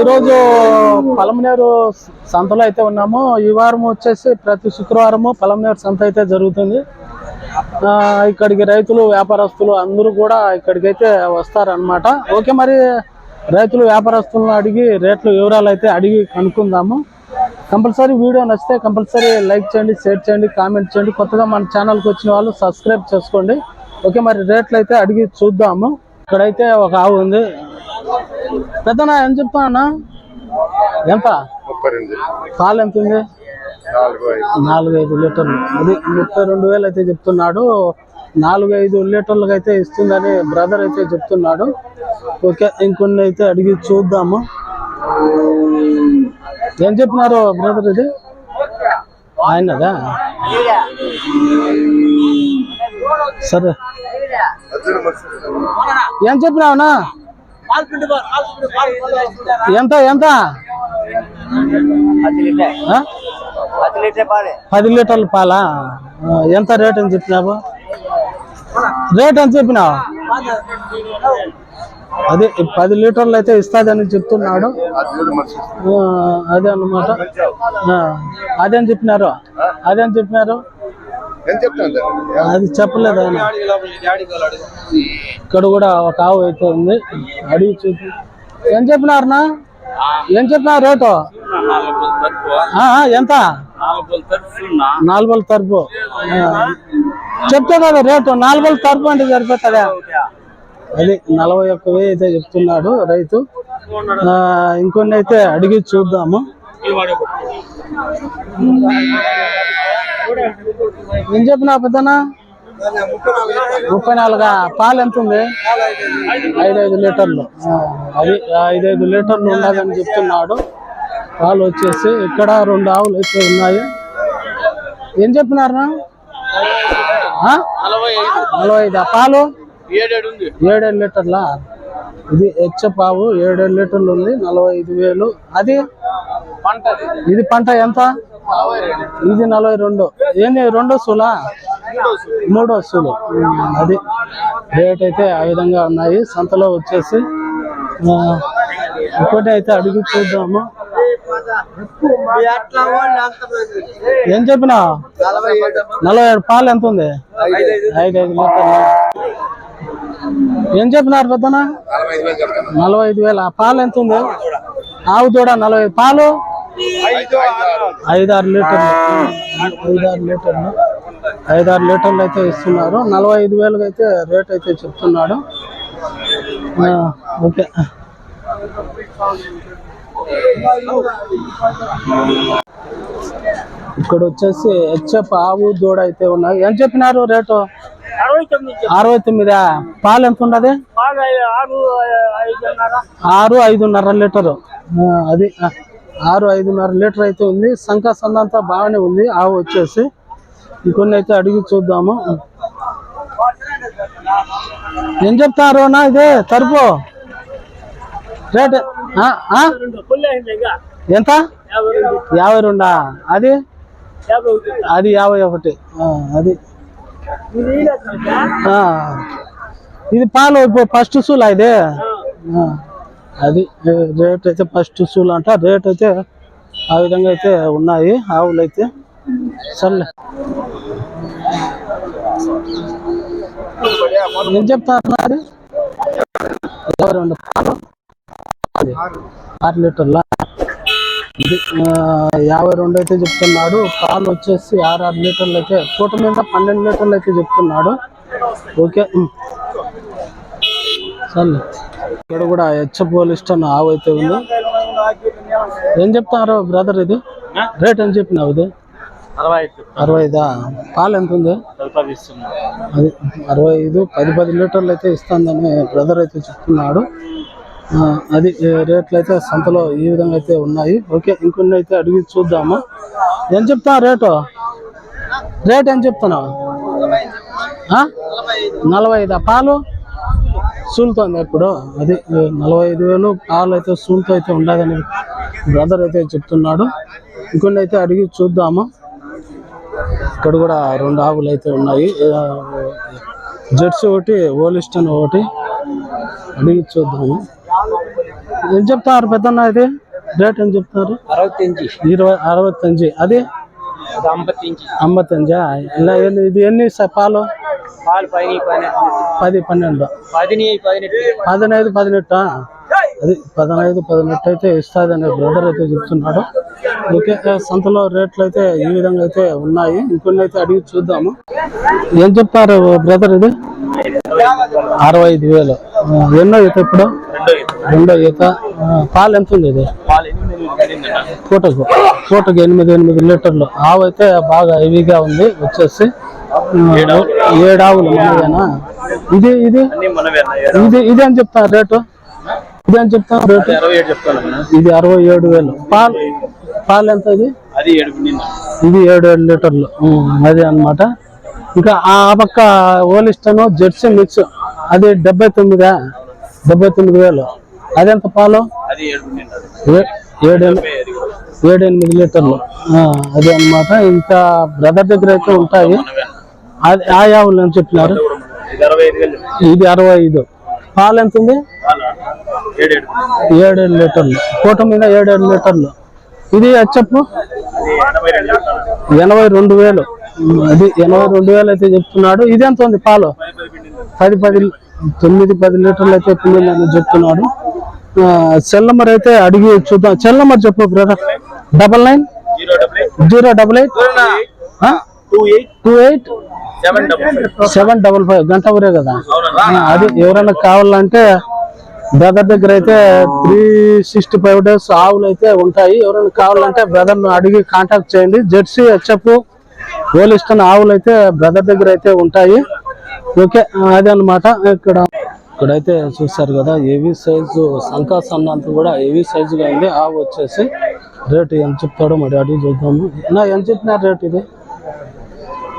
ఈరోజు పలమనేరు సంతలో అయితే ఉన్నాము. ఈ వారం వచ్చేసి ప్రతి శుక్రవారము పలమనేరు సంత అయితే జరుగుతుంది. ఆ, ఇక్కడికి రైతులు వ్యాపారస్తులు అందరూ కూడా ఇక్కడికి అయితే వస్తారనమాట ఓకే మరి రైతులు వ్యాపారస్తులను అడిగి రేట్లు వివరాలు అయితే అడిగి కనుక్కుందాము. కంపల్సరీ వీడియో నచ్చితే కంపల్సరీ లైక్ చేయండి షేర్ చేయండి కామెంట్ చేయండి. కొత్తగా మన ఛానల్కి వచ్చిన వాళ్ళు సబ్స్క్రైబ్ చేసుకోండి. ఓకే మరి రేట్లు అయితే అడిగి చూద్దాము. ఇక్కడైతే ఒక ఆవు ఉంది. పెద్దనా ఎంత చెప్తానా ఎంత? ముప్పై రెండు. పాలు ఎంత ఉంది? నాలుగు ఐదు. నాలుగు ఐదు లీటర్లు. అది ముప్పై రెండు వేలు అయితే చెప్తున్నాడు. నాలుగు ఐదు లీటర్లకు అయితే ఇస్తుందని బ్రదర్ అయితే చెప్తున్నాడు. ఓకే ఇంకొన్ని అయితే అడిగి చూద్దాము. ఏం చెప్పినారు బ్రదర్ ఇది? ఆయనదా? సరే. ఏం చెప్పినావునా? ఎంత ఎంత? ఆ? పది లీటర్ల పాలా? ఎంత రేట్ అని చెప్పినావు? రేట్ ఎంత చెప్పినావు? అదే పది లీటర్లు అయితే ఇస్తాదని చెప్తున్నాడు. అదే అన్నమాట. అదే అదేం చెప్పినారు? అదేం చెప్పినారు? చెప్తాను అది చెప్పలేదు ఇక్కడ కూడా ఒక ఆవు అయితే ఉంది. అడిగి చూపి. ఏం చెప్పినారనా ఏం చెప్పినా రేటు? ఎంత? నాలుగు తరపు. చెప్తే చెప్తా కదా రేటు? నాలుగు తరపు అంటే సరిపోతుందా? అది నలభై ఒక్క వెయ్యి అయితే చెప్తున్నాడు రైతు. ఇంకొన్ని అయితే అడిగి చూద్దాము. ఏం చెప్పినా పెద్దనా ముప్పై నాలుగా? పాలు ఎంత ఉంది? ఐదు ఐదు లీటర్లు అది ఐదు ఐదు లీటర్లు ఉన్నదని చెప్తున్నాడు. పాలు వచ్చేసి ఇక్కడ రెండు ఆవులు అయితే ఉన్నాయి. ఏం చెప్పినారు? నలభై ఐదు పాలు? ఏడేడు లీటర్లా? ఇది హెచ్చ పావు. ఏడేడు లీటర్లు ఉంది. నలభై ఐదు వేలు. అది? ఇది పంట ఎంత? ఇది నలభై రెండు. ఏంది రెండో సూలా? మూడో సూలు. అది రేట్ అయితే ఆ విధంగా ఉన్నాయి. సంతలో వచ్చేసి ఆ, ఇంకోటి అయితే అడిగి చూద్దాము. ఏం చెప్పినా నలభై ఏడు. పాలు ఎంత ఉంది? ఐదు ఐదు లీటర్లు ఏం చెప్పినారు పెద్దనా నలభై ఐదు వేలు పాలు ఎంత ఉంది? ఆవు దూడ. నలభై ఐదు పాలు ఐదు ఐదు ఐదారు లీటర్లు. ఐదారు లీటర్లు. ఐదారు లీటర్లు అయితే ఇస్తున్నారు. నలభై ఐదు వేలకు అయితే రేట్ అయితే చెప్తున్నాడు. ఆ, ఓకే. ఇక్కడ వచ్చేసి హెచ్ఎఫ్ ఆవు దూడ అయితే ఉన్నాయి. ఏం చెప్పినారు రేటు? అరవై తొమ్మిదా పాలు ఎంత ఉండదు ఆరు ఐదున్నర. లీటరు. అది ఆరు ఐదున్నర లీటర్ అయితే ఉంది. సంఖ సందంతా బాగానే ఉంది. ఆవు వచ్చేసి ఇంకొన్ని అయితే అడిగి చూద్దాము. ఏం చెప్తారు అన్న ఇదే? తరుపు. రేట్. ఎంత? యాభై రెండా? అది? అది యాభై ఒకటి. అది. ఇది పాలు ఫస్ట్ సూలా ఇది? అది రేట్ అయితే ఫస్ట్ సూల్ అంట. రేట్ అయితే ఆ విధంగా అయితే ఉన్నాయి. ఆవులు అయితే సర్లే. ఏం చెప్తారు యాభై రెండు పాలు. ఆరు లీటర్ల? యాభై రెండు అయితే చెప్తున్నాడు. పాలు వచ్చేసి ఆరు ఆరు లీటర్లు అయితే పూట మీద పన్నెండు లీటర్లు అయితే చెప్తున్నాడు. ఓకే ఉమ్. సర్లే. ఇక్కడ కూడా హెచ్ పోలిస్ట్ అన్న ఆవు అయితే ఉంది. ఏం చెప్తున్నారు బ్రదర్ ఇది? రేట్ ఏం చెప్పినావు ఇది? అరవై ఐదా పాలు ఎంత ఉంది? అది అరవై ఐదు పది పది లీటర్లు అయితే ఇస్తుందని బ్రదర్ అయితే చెప్తున్నాడు. అది రేట్లు అయితే సంతలో ఈ విధంగా అయితే ఉన్నాయి. ఓకే ఇంకొన్ని అయితే అడిగి చూద్దాము. ఏం చెప్తావు రేటు? రేట్ ఏం చెప్తున్నావు? నలభై ఐదా పాలు? సూలుతోంది ఇప్పుడు. అది నలభై ఐదు వేలు పాలు అయితే సూలుతో అయితే ఉండదని బ్రదర్ అయితే చెప్తున్నాడు. ఇంకొన్ని అయితే అడిగి చూద్దాము. ఇక్కడ కూడా రెండు ఆవులు అయితే ఉన్నాయి జెర్సీ ఒకటి ఓలిస్టన్ ఒకటి. అడిగి చూద్దాము. ఏం చెప్తున్నారు పెద్దన్న ఇది రేట్ ఏం చెప్తున్నారు? అరవత్తెంచి ఇరవై అరవత్తంజి అది? అంబత్తించి అంబತ್ತంజా ఇలా ఇది ఎన్ని పాలు? పది పన్నెండు. పదినైదు పదినెట్టా? అది పదనైదు పదినెట్టు అయితే ఇస్తుంది బ్రదర్ అయితే చెప్తున్నాడు. ఓకే సంతలో రేట్లు అయితే ఈ విధంగా అయితే ఉన్నాయి. ఇంకొన్ని అయితే అడిగి చూద్దాము. ఏం చెప్తారు బ్రదర్ ఇది? అరవై ఐదు వేలు. ఎన్నో ఈత ఇప్పుడు? రెండో ఈత. పాలు ఎంత ఉంది ఇది? పూటకు. పూటకు ఎనిమిది ఎనిమిది లీటర్లు. ఆవు అయితే బాగా హెవీగా ఉంది వచ్చేసి. ఆ, ఏడు ఆవులు మనదేనా ఇది? ఇది ఇది ఇది అని చెప్తాను రేటు? ఇది అని చెప్తాను రేటు ఇది అరవై ఏడు వేలు. పాలు? పాలు ఎంత ఇది? ఇది ఏడు ఏడు లీటర్లు. అది అన్నమాట. ఇంకా ఆ పక్క ఓలిస్టన్ జెర్సీ మిక్స్ అది డెబ్బై తొమ్మిదా? డెబ్బై తొమ్మిది వేలు. అదెంత పాలు? అది ఏడు నిన్న ఏ- ఏడు ఏడు ఎనిమిది లీటర్లు. అదే అన్నమాట. ఇంకా బ్రదర్ దగ్గర అయితే ఉంటాయి. ఆ అని చెప్పినారు. ఇది అరవై ఐదు పాలు ఎంత ఉంది? పాలు? ఏడు ఏడు. ఏడేడు లీటర్లు. పూట మీద ఏడేడు లీటర్లు. ఇది చెప్పు. ఎనభై రెండు వేలు. అది ఎనభై రెండు వేలు అయితే చెప్తున్నాడు. ఇది ఎంత ఉంది పాలు? పది పది తొమ్మిది పది లీటర్లు అయితే పిండిందని చెప్తున్నాడు. సెల్ నెంబర్ అయితే అడిగి చూద్దాం. సెల్ నెంబర్ చెప్పు brother double nine zero double eight two eight seven double five గంట ఊరే కదా. అది ఎవరైనా కావాలంటే బ్రదర్ దగ్గర అయితే త్రీ సిక్స్టీ ఫైవ్ డేస్ ఆవులు అయితే ఉంటాయి. ఎవరైనా కావాలంటే బ్రదర్ అడిగి కాంటాక్ట్ చేయండి. జెర్సీ హెచ్ఎఫ్ ఓలిస్టన్ ఆవులు అయితే బ్రదర్ దగ్గర అయితే ఉంటాయి. ఓకే అదే అన్నమాట. ఇక్కడ ఇక్కడైతే చూస్తారు కదా ఏవి సైజు సంకాస్ అన్నంత కూడా ఏవి సైజుగా ఉంది. ఆవు వచ్చేసి రేటు ఎంత చెప్తాడో మరి అడిగి చూద్దాము. ఎంత చెప్పినారు రేట్ ఇది?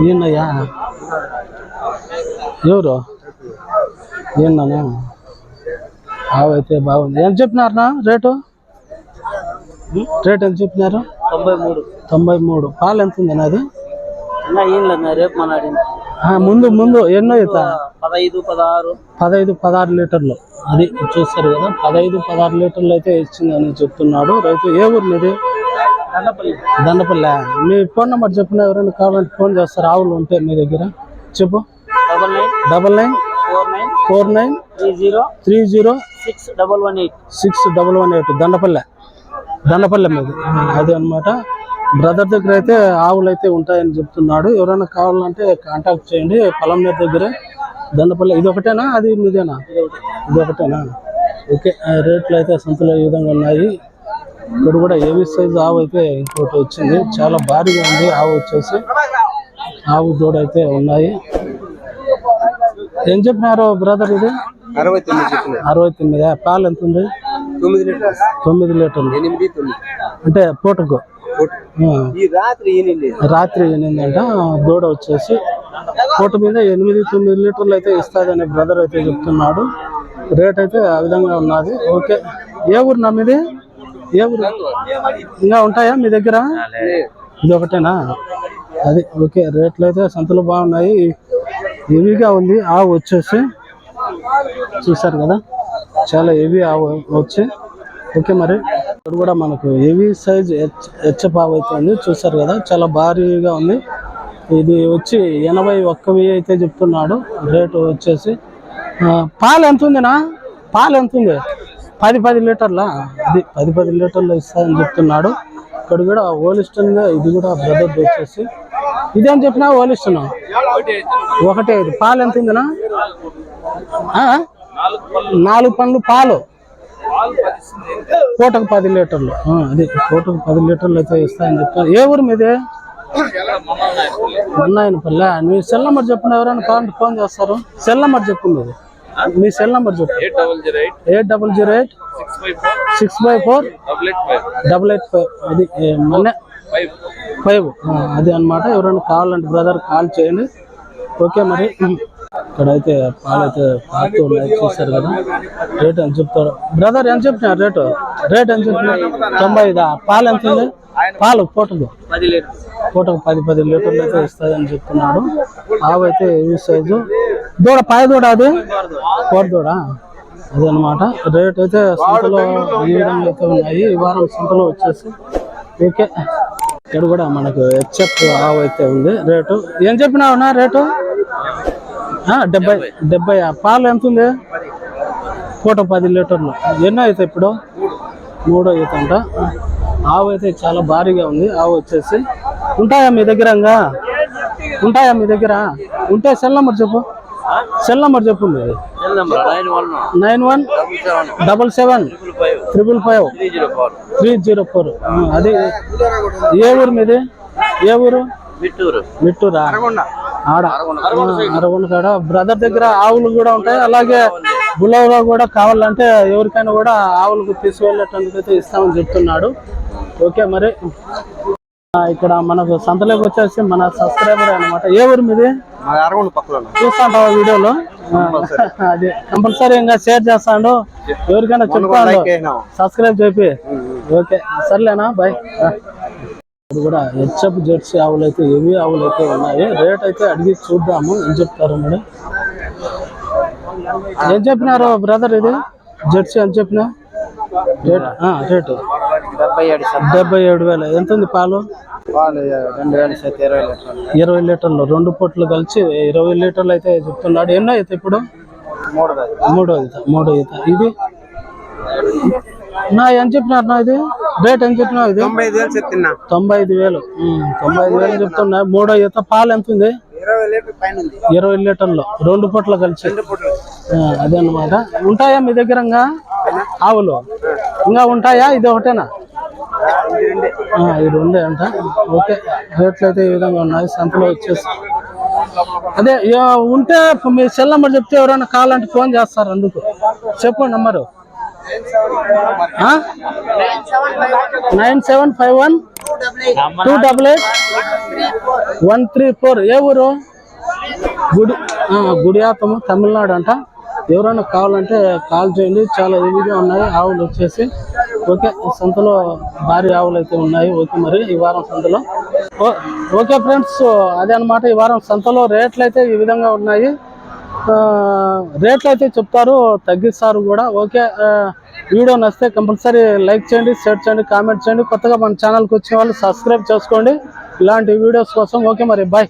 ఈయనయ్యా ఎవరు ఏందన్నా అయితే బాగుంది ఎంత చెప్పినారనా రేటు రేట్ ఎంత చెప్పినారు తొంభై మూడు తొంభై మూడు పాలు ఎంత ఉంది ఏం లేదు రేపు ముందు ముందు ఎన్నో పదహైదు పదహారు పదహైదు పదహారు లీటర్లు అది చూస్తారు కదా పదహైదు పదహారు లీటర్లు అయితే ఇచ్చిందని చెప్తున్నాడు రైతు ఏ ఊరు దండపల్లి. మీ ఫోన్ నెంబర్ చెప్పిన ఎవరైనా కావాలంటే ఫోన్ చేస్తారు ఆవులు ఉంటే మీ దగ్గర. చెప్పు. Double nine double nine four nine four nine three zero three zero six double one eight. Six double one eight. Dandapalle. Dandapalle మీద. అదే అన్నమాట. బ్రదర్ దగ్గర అయితే ఆవులు అయితే ఉంటాయని చెప్తున్నాడు. ఎవరైనా కావాలంటే కాంటాక్ట్ చేయండి. పొలంనేరు దగ్గర. దండపల్లె. ఇది ఒకటేనా? అది మీదేనా? ఇది ఒకటేనా? ఓకే. రేట్లు అయితే సంతలో ఈ విధంగా ఉన్నాయి. ఇక్కడ కూడా ఏవి సైజ్ ఆవు అయితే ఇంకోటి వచ్చింది. చాలా భారీగా ఉంది. ఆవు వచ్చేసి ఆవు దూడ అయితే ఉన్నాయి. ఏం చెప్పినారు బ్రదర్ ఇది? అరవై తొమ్మిది అరవై తొమ్మిది? పాలు ఎంత ఉంది? తొమ్మిది లీటర్ తొమ్మిది లీటర్లు. ఎనిమిది తొమ్మిది. అంటే పూటకు? రాత్రి ఎనిమిది. రాత్రి ఎనిమిదంట. దూడ వచ్చేసి పూట మీద ఎనిమిది తొమ్మిది లీటర్లు అయితే ఇస్తాదని బ్రదర్ అయితే చెప్తున్నాడు. రేట్ అయితే ఆ విధంగా ఉన్నది. ఓకే. ఏ ఊరు నా మీది? ఏ ఊరు ఇంకా ఉంటాయా మీ దగ్గర? ఇది ఒకటేనా? అది ఓకే రేట్లు అయితే సంతలు బాగున్నాయి. హెవీగా ఉంది ఆవు వచ్చేసి. చూసారు కదా? చాలా హెవీ ఆవు వచ్చి. ఓకే మరి. ఇక్కడ కూడా మనకు హెవీ సైజ్ హెచ్ హెచ్ఎఫ్ ఆవు అయితే ఉంది. చూసారు కదా? చాలా భారీగా ఉంది. ఇది వచ్చి ఎనభై ఒక్క వెయ్యి అయితే చెప్తున్నాడు. రేటు వచ్చేసి పాలు ఎంత ఉందినా? పాలు ఎంత ఉంది? పది పది లీటర్లా అది పది పది లీటర్లు ఇస్తాయని చెప్తున్నాడు. ఇక్కడ కూడా ఓలిస్టన్ ఇది కూడా బ్రదర్ వచ్చేసి. ఇదేం చెప్పినా ఓలిస్టన్ ఒకటే ఇది. పాలు ఎంత ఉందినా? ఆ? నాలుగు పండ్లు పాలు. పూటకు పది లీటర్లు. అది పూటకు పది లీటర్లు అయితే ఇస్తాయని చెప్తాను ఏ ఊరు మీది? అన్నాయనపల్లె మీ సెల్ నెంబర్ చెప్పిన ఎవరైనా కావాలంటే ఫోన్ చేస్తారు. సెల్ నెంబర్ చెప్పు మీ సెల్ నెంబర్ చెప్పు. Eight double zero eight. Eight double zero eight. Six five four. Double eight five. Double eight five. అది మొన్నే ఫైవ్. అది అన్నమాట. ఎవరైనా కావాలంటే బ్రదర్ కాల్ చేయండి. ఓకే మరి. ఇక్కడైతే పాలైతే పారుతూ ఉన్నాయి చూసారు కదా. రేట్ ఎంత చెప్తారు? బ్రదర్ ఎంత చెప్తున్నారు రేటు? రేట్ ఎంత చెప్తున్నారు తొంభై ఐదా? పాలు ఎంత ఉంది పాలు పూటకు పూటకు పది పది లీటర్లు అయితే ఇస్తాయని చెప్తున్నాడు. ఆవు అయితే ఈ సైజు. దూడ పాయ దూడ అది? కోడి దూడ. అదనమాట రేట్ అయితే సంతలో ఈ విధంగా అయితే ఉన్నాయి. ఈ వారం సంతలో వచ్చేసి ఓకే ఇక్కడ కూడా మనకు హెచ్ఎఫ్ ఆవు అయితే ఉంది. రేటు ఏం చెప్పినావునా రేటు? డెబ్బై డెబ్బై పాలు ఎంత ఉంది? పూట పది లీటర్లు. ఎన్నో అయితే ఇప్పుడు? మూడో అయితే అంట. ఆవు అయితే చాలా భారీగా ఉంది. ఆవు వచ్చేసి. ఉంటాయా మీ దగ్గర ఇంకా? ఉంటాయా మీ దగ్గర? ఉంటే సెల్ నెంబర్ చెప్పు. సెల్ నెంబర్ చెప్పు మీది cell number? Nine one double seven. Seven. Five. Three zero four. అది ఏ ఊరు మీది? ఏ ఊరు? మిట్టూరు. మిట్టూరా? ఆడ. అరగొండ. కాడ బ్రదర్ దగ్గర ఆవులు కూడా ఉంటాయి. అలాగే బులవలో కూడా కావాలంటే ఎవరికైనా కూడా ఆవులకు తీసుకెళ్ళేటందుకు అయితే ఇస్తామని చెప్తున్నాడు. ఓకే మరి. ఇక్కడ మనకు సంతలోకి వచ్చేసి మన సబ్స్క్రైబర్ అన్నమాట. ఏ ఊరు మీది? అరగొండ పక్కన చూస్తాంటావా వీడియోలో? అది కంపల్సరీ ఇంకా షేర్ చేస్తాడు. ఎవరికైనా చెప్తాను సబ్స్క్రైబ్ చెప్పి. ఓకే సర్లేనా? బాయ్ ఇప్పుడు కూడా హెచ్ఎఫ్ జెర్సీ ఆవులు అయితే హెవీ ఆవులు అయితే ఉన్నాయి. రేట్ అయితే అడిగి చూద్దాము. ఏం చెప్తారు మరి ఏం చెప్పినారు బ్రదర్ ఇది? జెర్సీ అని చెప్పిన? రేట్ ఆ, రేటు డెబ్బై ఏడు వేలు. ఎంత ఉంది పాలు? ఇరవై లీటర్లు. రెండు పొట్లు కలిసి ఇరవై లీటర్లు అయితే చెప్తున్నాడు. ఎన్నో అయితే ఇప్పుడు? మూడు ఈత మూడో ఈత ఇది? నా ఏం చెప్పినారు నా ఇది? రేట్ ఏం చెప్పినావు ఇది? తొంభై ఐదు వేలు చెప్తున్నా. తొంభై ఐదు వేలు. తొంభై ఐదు వేలు చెప్తున్నా. మూడో ఈత పాలు ఎంత ఉంది? ఇరవై లీటర్ పైన ఉంది. ఇరవై లీటర్లు రెండు పొట్ల కలిసి. అదే అన్నమాట. ఉంటాయా మీ దగ్గర ఇంకా? ఆవులు. ఇంకా ఉంటాయా? ఇది ఒకటేనా? ఈ రెండే అంట. ఓకే రేట్లు అయితే ఈ విధంగా ఉన్నాయి. సంతలో వచ్చేసి. అదే ఉంటే మీ సెల్ నెంబర్ చెప్తే ఎవరైనా కావాలంటే ఫోన్ చేస్తారు అందుకు. చెప్పు number. Nine seven five one two double eight one three four. ఏ ఊరు? గుడి ఆ, గుడియాతము తమిళనాడు అంట. ఎవరైనా కావాలంటే కాల్ చేయండి. చాలా ఈజీగా ఉన్నాయి. ఆవులు వచ్చేసి. ఓకే సంతలో భారీ ఆవులు అయితే ఉన్నాయి. ఓకే మరి ఈ వారం సంతలో. ఓ- ఓకే ఫ్రెండ్స్ అదే అన్నమాట ఈ వారం సంతలో రేట్లు అయితే ఈ విధంగా ఉన్నాయి. ఆ, రేట్లు అయితే చెప్తారు తగ్గిస్తారు కూడా. ఓకే వీడియో నచ్చితే కంపల్సరీ లైక్ చేయండి షేర్ చేయండి కామెంట్ చేయండి. కొత్తగా మన ఛానల్కి వచ్చిన వాళ్ళు సబ్స్క్రైబ్ చేసుకోండి. ఇలాంటి వీడియోస్ కోసం ఓకే మరి బాయ్.